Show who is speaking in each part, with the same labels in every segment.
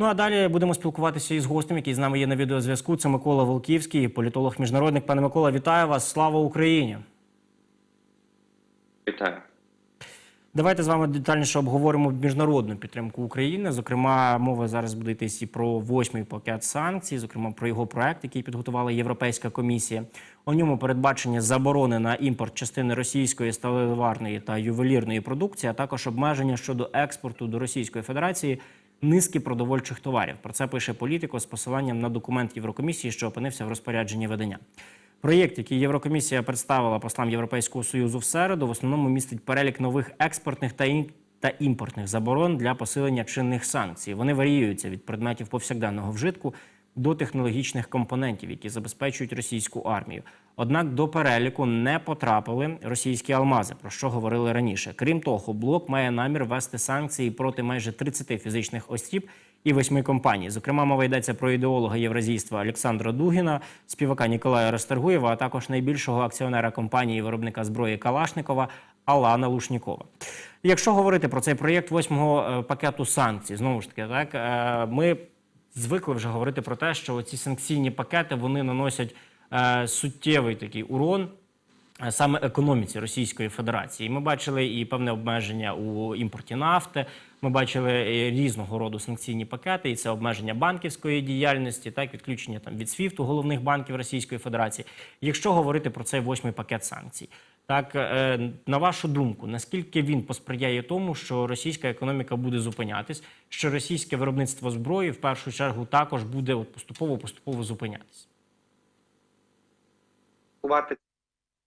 Speaker 1: Ну а далі будемо спілкуватися із гостем, який з нами є на відеозв'язку. Це Микола Волківський, політолог-міжнародник. Пане Микола, вітаю вас! Слава Україні!
Speaker 2: Вітаю.
Speaker 1: Давайте з вами детальніше обговоримо міжнародну підтримку України. Зокрема, мова зараз буде йтись і про восьмий пакет санкцій, зокрема про його проект, який підготувала Європейська комісія. У ньому передбачені заборони на імпорт частини російської сталеварної та ювелірної продукції, а також обмеження щодо експорту до Російської Федерації низки продовольчих товарів. Про це пише політико з посиланням на документ Єврокомісії, що опинився в розпорядженні видання. Проєкт, який Єврокомісія представила послам Європейського союзу в середу, в основному містить перелік нових експортних та ін- та імпортних заборон для посилення чинних санкцій. Вони варіюються від предметів повсякденного вжитку до технологічних компонентів, які забезпечують російську армію. Однак до переліку не потрапили російські алмази, про що говорили раніше. Крім того, блок має намір ввести санкції проти майже 30 фізичних осіб і восьми компаній. Зокрема, мова йдеться про ідеолога євразійства Олександра Дугіна, співака Ніколая Ростергуєва, а також найбільшого акціонера компанії виробника зброї Калашникова Алана Лушнікова. Якщо говорити про цей проєкт восьмого е, пакету санкцій, знову ж таки, так е, ми звикли вже говорити про те, що ці санкційні пакети вони наносять е, суттєвий такий урон е, саме економіці Російської Федерації. Ми бачили і певне обмеження у імпорті нафти. Ми бачили е, різного роду санкційні пакети, і це обмеження банківської діяльності, так відключення там від СВІФТу головних банків Російської Федерації. Якщо говорити про цей восьмий пакет санкцій, так е, на вашу думку, наскільки він посприяє тому, що російська економіка буде зупинятись, що російське виробництво зброї в першу чергу також буде поступово поступово зупинятись?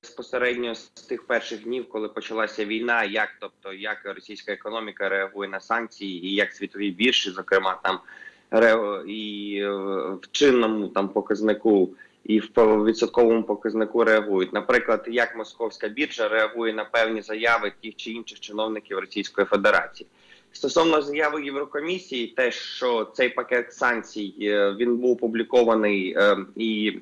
Speaker 2: Безпосередньо з тих перших днів, коли почалася війна, як тобто як російська економіка реагує на санкції, і як світові біржі, зокрема там і е, в чинному там показнику. І в відсотковому показнику реагують. Наприклад, як московська біржа реагує на певні заяви тих чи інших чиновників Російської Федерації. Стосовно заяви Єврокомісії, те, що цей пакет санкцій е, він був опублікований е, і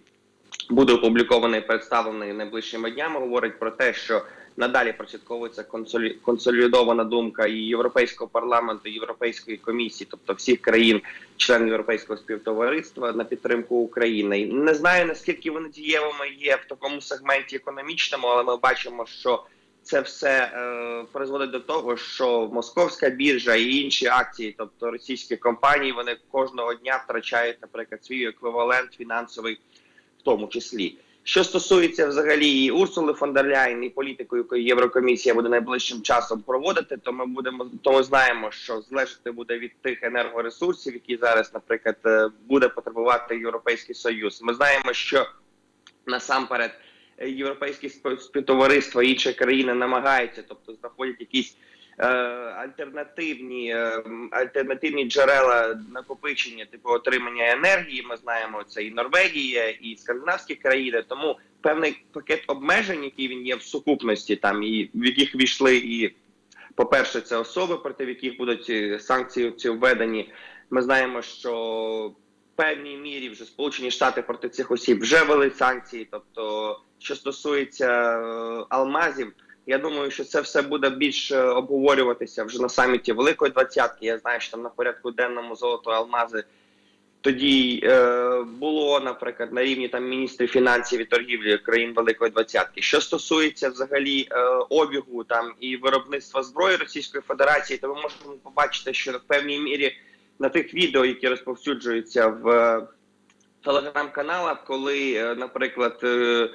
Speaker 2: буде опублікований, представлений найближчими днями. Говорить про те, що надалі прослідковується консолі- консолідована думка і європейського парламенту, і європейської комісії, тобто всіх країн, членів європейського співтовариства на підтримку України. Не знаю наскільки вони дієвими є в такому сегменті економічному, але ми бачимо, що це все е, призводить до того, що московська біржа і інші акції, тобто російські компанії, вони кожного дня втрачають, наприклад, свій еквівалент фінансовий в тому числі. Що стосується взагалі і Урсули фон дер Ляйн, і політику, яку Єврокомісія буде найближчим часом проводити, то ми будемо то ми знаємо, що залежати буде від тих енергоресурсів, які зараз, наприклад, е, буде потребувати Європейський Союз. Ми знаємо, що насамперед е, європейські спів- співтовариства і інші країни намагаються, тобто знаходять якісь альтернативні е, альтернативні джерела накопичення, типу отримання енергії. Ми знаємо це і Норвегія, і скандинавські країни. Тому певний пакет обмежень, який він є в сукупності, там і в яких війшли і. По-перше, це особи, проти яких будуть е, санкції ці введені. Ми знаємо, що в певній мірі вже Сполучені Штати проти цих осіб вже ввели санкції. Тобто, що стосується е, алмазів, я думаю, що це все буде більш е, обговорюватися вже на саміті Великої Двадцятки. Я знаю, що там на порядку денному золото алмази. Тоді е, було, наприклад, на рівні там міністрів фінансів і торгівлі країн Великої Двадцятки. Що стосується взагалі е, обігу там і виробництва зброї Російської Федерації, то ми можемо побачити, що в певній мірі на тих відео, які розповсюджуються в е, телеграм-каналах, коли, е, наприклад, е,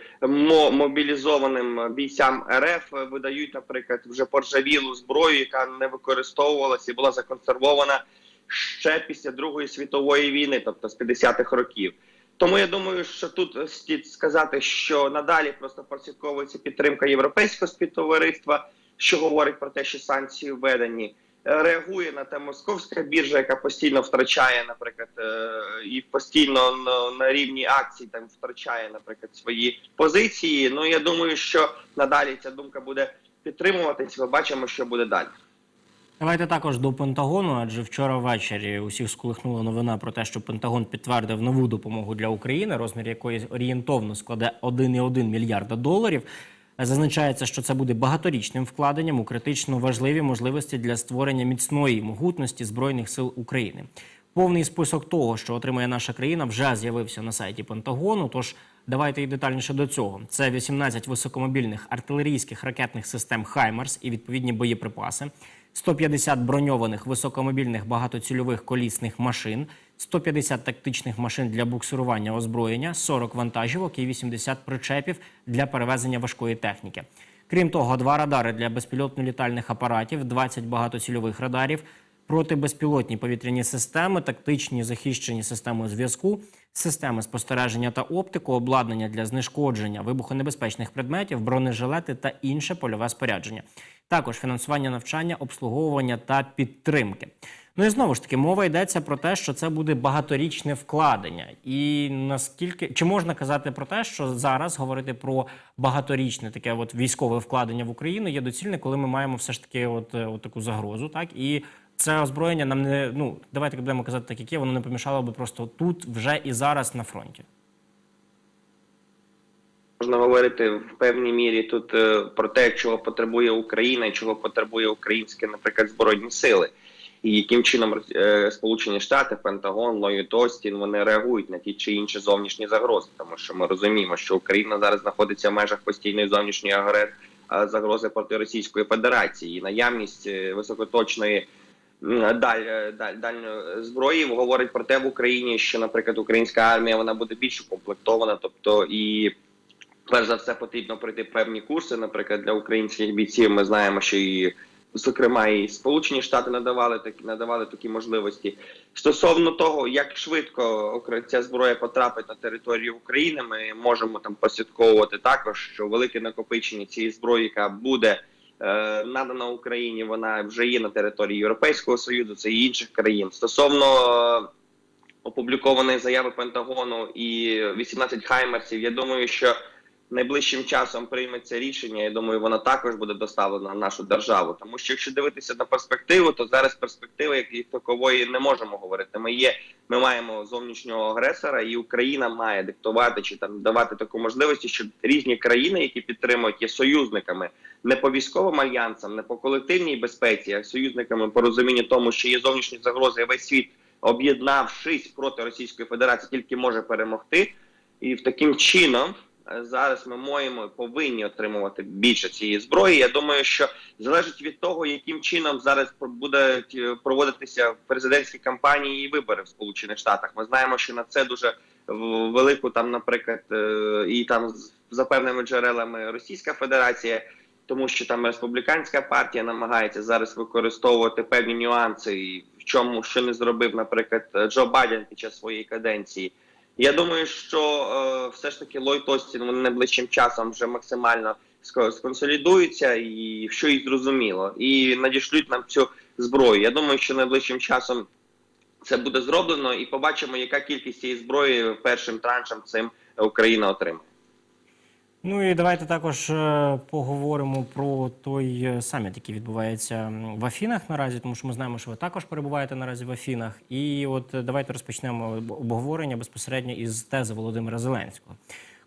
Speaker 2: мобілізованим бійцям РФ видають, наприклад, вже поржавілу зброю, яка не використовувалася і була законсервована ще після Другої світової війни, тобто з 50-х років. Тому я думаю, що тут слід сказати, що надалі просто прослідковується підтримка європейського співтовариства, що говорить про те, що санкції введені. Реагує на те московська біржа, яка постійно втрачає, наприклад, е, і постійно на рівні акцій там втрачає, наприклад, свої позиції. Ну я думаю, що надалі ця думка буде підтримуватись. Ми бачимо, що буде далі.
Speaker 1: Давайте також до Пентагону, адже вчора ввечері усіх сколихнула новина про те, що Пентагон підтвердив нову допомогу для України, розмір якої орієнтовно складе 1,1 мільярда доларів. Зазначається, що це буде багаторічним вкладенням у критично важливі можливості для створення міцної могутності збройних сил України. Повний список того, що отримає наша країна, вже з'явився на сайті Пентагону. Тож давайте і детальніше до цього. Це 18 високомобільних артилерійських ракетних систем Хаймарс і відповідні боєприпаси, 150 броньованих високомобільних багатоцільових колісних машин, 150 тактичних машин для буксирування озброєння, 40 вантажівок і 80 причепів для перевезення важкої техніки. Крім того, два радари для безпілотно-літальних апаратів, 20 багатоцільових радарів, протибезпілотні повітряні системи, тактичні захищені системи зв'язку, системи спостереження та оптику, обладнання для знешкодження вибухонебезпечних предметів, бронежилети та інше польове спорядження. Також фінансування навчання, обслуговування та підтримки. Ну і знову ж таки, мова йдеться про те, що це буде багаторічне вкладення. І наскільки чи можна казати про те, що зараз говорити про багаторічне таке от військове вкладення в Україну є доцільне, коли ми маємо все ж таки от, е, от таку загрозу, так і це озброєння нам не ну давайте будемо казати так, як є, воно не помішало би просто тут, вже і зараз на фронті.
Speaker 2: Можна говорити в певній мірі тут е, про те, чого потребує Україна і чого потребує українське, наприклад, збройні сили, і яким чином е, Сполучені Штати, Пентагон, Ллойд Остін вони реагують на ті чи інші зовнішні загрози, тому що ми розуміємо, що Україна зараз знаходиться в межах постійної зовнішньої е, загрози проти Російської Федерації, і наявність е, високоточної. Даль, даль, дальньої зброї говорить про те в Україні, що, наприклад, українська армія вона буде більш укомплектована, тобто і перш за все потрібно пройти певні курси. Наприклад, для українських бійців ми знаємо, що і зокрема і Сполучені Штати надавали такі надавали такі можливості. Стосовно того, як швидко ця зброя потрапить на територію України, ми можемо там прослідковувати також, що велике накопичення цієї зброї, яка буде. е, Надана Україні, вона вже є на території Європейського Союзу, це і інших країн. Стосовно е, опублікованої заяви Пентагону і 18 хаймерсів. Я думаю, що найближчим часом прийметься рішення. Я думаю, воно також буде доставлено в нашу державу. Тому що якщо дивитися на перспективу, то зараз перспективи як такової не можемо говорити. Ми є, ми маємо зовнішнього агресора, і Україна має диктувати чи там давати таку можливість, щоб різні країни, які підтримують, є союзниками не по військовим альянсам, не по колективній безпеці, а союзниками по розумінню тому, що є зовнішні загрози, весь світ об'єднавшись проти Російської Федерації, тільки може перемогти. І в таким чином зараз ми маємо повинні отримувати більше цієї зброї. Я думаю, що залежить від того, яким чином зараз будуть е, проводитися президентські кампанії і вибори в Сполучених Штатах. Ми знаємо, що на це дуже велику там, наприклад, е, і там за певними джерелами Російська Федерація. Тому що там республіканська партія намагається зараз використовувати певні нюанси, в чому що не зробив, наприклад, Джо Байден під час своєї каденції. Я думаю, що е, все ж таки Ллойд Остін найближчим часом вже максимально ско- сконсолідуються і що їх зрозуміло, і надішлють нам цю зброю. Я думаю, що найближчим часом це буде зроблено, і побачимо, яка кількість цієї зброї першим траншем цим Україна отримає.
Speaker 1: Ну і давайте також е, поговоримо про той е, саміт, який відбувається в Афінах наразі, тому що ми знаємо, що ви також перебуваєте наразі в Афінах. І от е, давайте розпочнемо обговорення безпосередньо із тези Володимира Зеленського.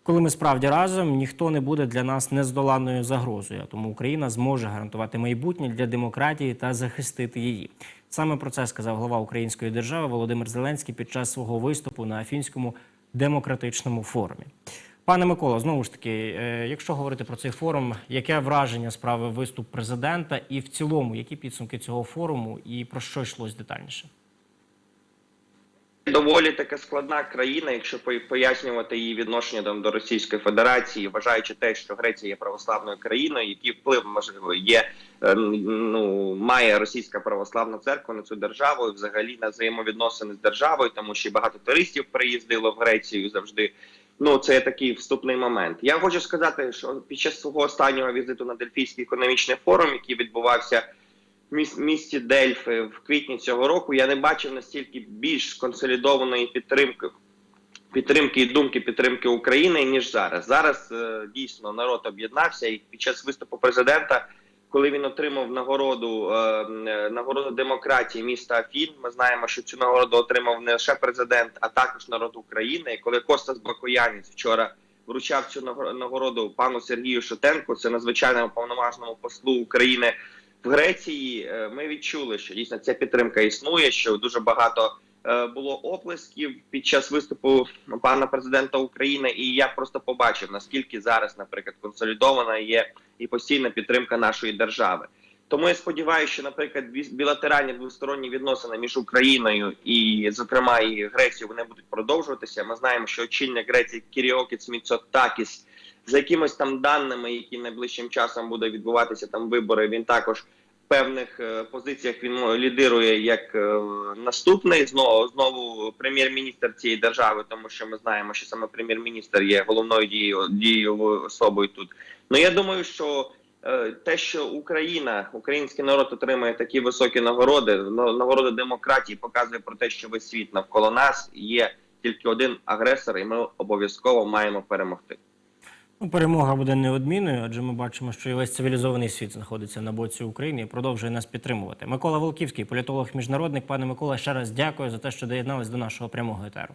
Speaker 1: Коли ми справді разом, ніхто не буде для нас нездоланною загрозою, тому Україна зможе гарантувати майбутнє для демократії та захистити її. Саме про це сказав глава Української держави Володимир Зеленський під час свого виступу на Афінському демократичному форумі. Пане Микола, знову ж таки, е, якщо говорити про цей форум, яке враження справи виступ президента, і в цілому, які підсумки цього форуму, і про що йшлось детальніше?
Speaker 2: Доволі така складна країна, якщо пояснювати її відношення там до Російської Федерації, вважаючи те, що Греція є православною країною, який вплив можливо є е, ну має російська православна церква на цю державу, і взагалі на взаємовідносини з державою, тому що багато туристів приїздило в Грецію завжди. Ну, це такий вступний момент. Я хочу сказати, що під час свого останнього візиту на Дельфійський економічний форум, який відбувався в міс- місті Дельфи в квітні цього року, я не бачив настільки більш консолідованої підтримки підтримки і думки підтримки України ніж зараз. Зараз е, дійсно народ об'єднався, і під час виступу президента, коли він отримав нагороду е, е, нагороду демократії міста Афін, ми знаємо, що цю нагороду отримав не лише президент, а також народ України. І коли Костас Бакоянець вчора вручав цю нагор- нагороду пану Сергію Шотенку, це надзвичайному повноважному послу України в Греції. е, Ми відчули, що дійсно ця підтримка існує, що дуже багато було оплесків під час виступу пана президента України, і я просто побачив наскільки зараз, наприклад, консолідована є і постійна підтримка нашої держави. Тому я сподіваюся, що, наприклад, бі- білатеральні двосторонні відносини між Україною і, зокрема, і Грецією вони будуть продовжуватися. Ми знаємо, що очільник Греції Кіріокіс Міцотакіс за якимось там даними, які найближчим часом буде відбуватися там вибори. Він також певних е, позиціях він ну, лідирує як е, наступний знову знову прем'єр-міністр цієї держави, тому що ми знаємо, що саме прем'єр-міністр є головною дією дієвою особою тут. Ну я думаю, що е, те, що Україна, український народ отримує такі високі нагороди, нагороди демократії, показує про те, що весь світ навколо нас є тільки один агресор, і ми обов'язково маємо перемогти.
Speaker 1: Ну, перемога буде неодмінною, адже ми бачимо, що і весь цивілізований світ знаходиться на боці України і продовжує нас підтримувати. Микола Волківський, політолог, міжнародник. Пане Микола, ще раз дякую за те, що доєднались до нашого прямого етеру.